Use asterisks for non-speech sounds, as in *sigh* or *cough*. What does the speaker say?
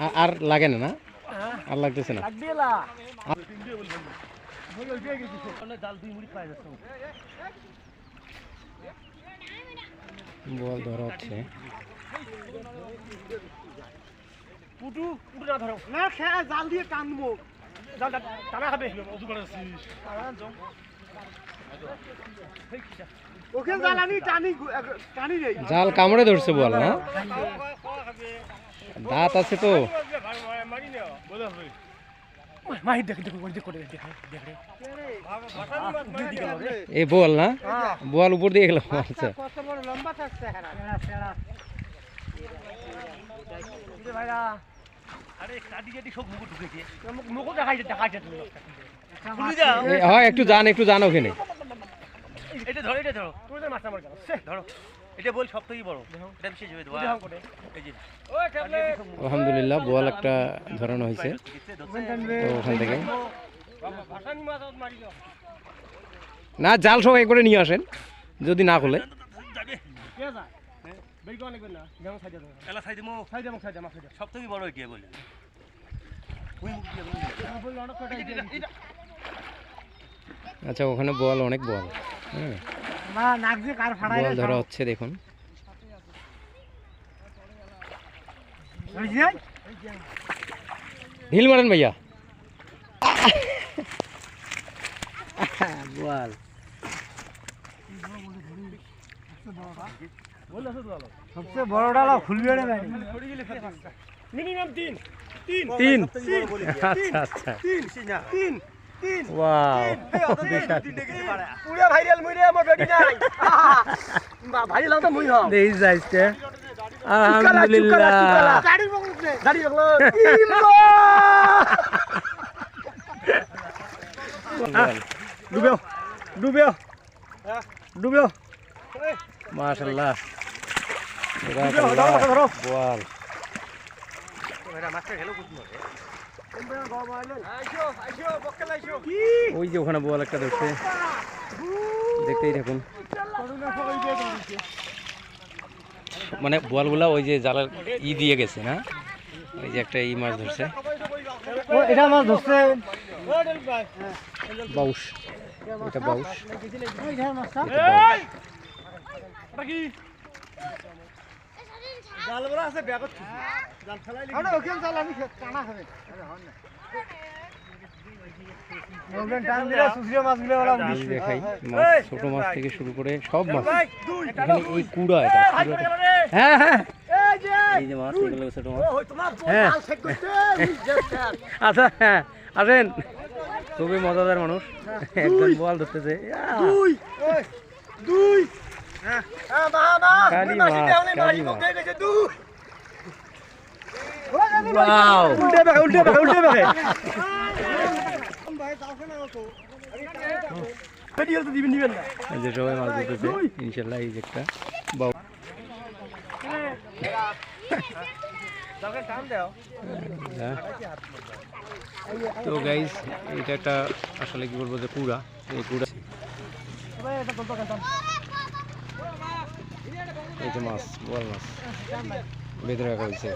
আ- আর লাগে না না? হ্যাঁ। আর লাগতেছে না? লাগবে লা বোয়াল ধরা হচ্ছে। পুটু পুটু না ধরো। না খেয়ে জাল দিয়ে টানবো। জাল টা- টানা খাবে ওকে জ্বালানি জাল কামড়ে ধরছে বল না দাঁত আছে তো। মাহি দেখ দেখ করে দেখ দেখ দেখ রে এই না বোয়াল উপর দিয়ে গেল আচ্ছা। কত বড় লম্বা থাকছে হেরা হেরা রে ভাইরা। আরে কাটি কাটি সব মুকুট ঢুকেছে। মুকুট দেখাই দেখাই তুমি খুলি দাও এ, হয় একটু যান একটু যান ওখানে। এটা ধরো এটা ধরো। তুমি তো মাছটা মার কেন ধরো। এটা বল সব থেকে বড় এটা বিশেষ হয়ে যে। আলহামদুলিল্লাহ বোয়াল একটা ধরানো হয়েছে। তো ওখান থেকে। মাছ না জাল সব করে নিয়ে আসেন। যদি না খোলে। মাছ সব থেকে বড় কে বলে। বলি। বল এটা আচ্ছা ওখানে বল অনেক বোয়াল না নাক দিয়ে কার ফাড়াই বোয়াল ধরা হচ্ছে দেখুন। ঢিল মারেন ভাইয়া। বোয়াল সবচেয়ে বড় ডালা খুলবে না মিনিমাম তিন। তিন। তিন। আচ্ছা আচ্ছা। তিন তিন। তিন। ওয়াও পুরা ভাইরাল মুইরে আমার বেটি নাই ভাইরাল তো মুই হম দেই যাইছে আলহামদুলিল্লাহ গাড়ি বগলে গাড়ি বগলে ডুবেও ডুবেও ডুবেও মাশাআল্লাহ ধরো, ধরো, ধরো। বোয়াল *laughs* *laughs* *laughs* ওই যে ওখানে বোয়াল একটা ধরছে। দেখতেই থাকুন। মানে বোয়ালগুলা ওই যে জালের ই দিয়ে গেছে না? ওই যে একটা ই মাছ ধরছে। এটা মাছ ধরছে। বাউস এটা বাউস জাল বড় আছে ব্যাগত। জাল ফেলাই ওখানে জাল আমি টানা খাবে। মাছ ছোট মাছ থেকে শুরু করে সব মাছ। এখানে এই কুড়া এটা হ্যাঁ হ্যাঁ এই যে মাছ এগুলো ছোট মাছ। হ্যাঁ। আচ্ছা হ্যাঁ আসেন। খুবই মজাদার মানুষ। একজন বোয়াল ধরতেছে। দুই। দুই। কালি মাছ কালি মাছ উল্টে উল্টে উল্টে এই মাছ এই একটা। তো গাইস এটা একটা আসলে কি বলব যে কুড়া, এই কুড়া এই যে মাছ বোয়াল মাছ বেঁধে রাখা হয়েছে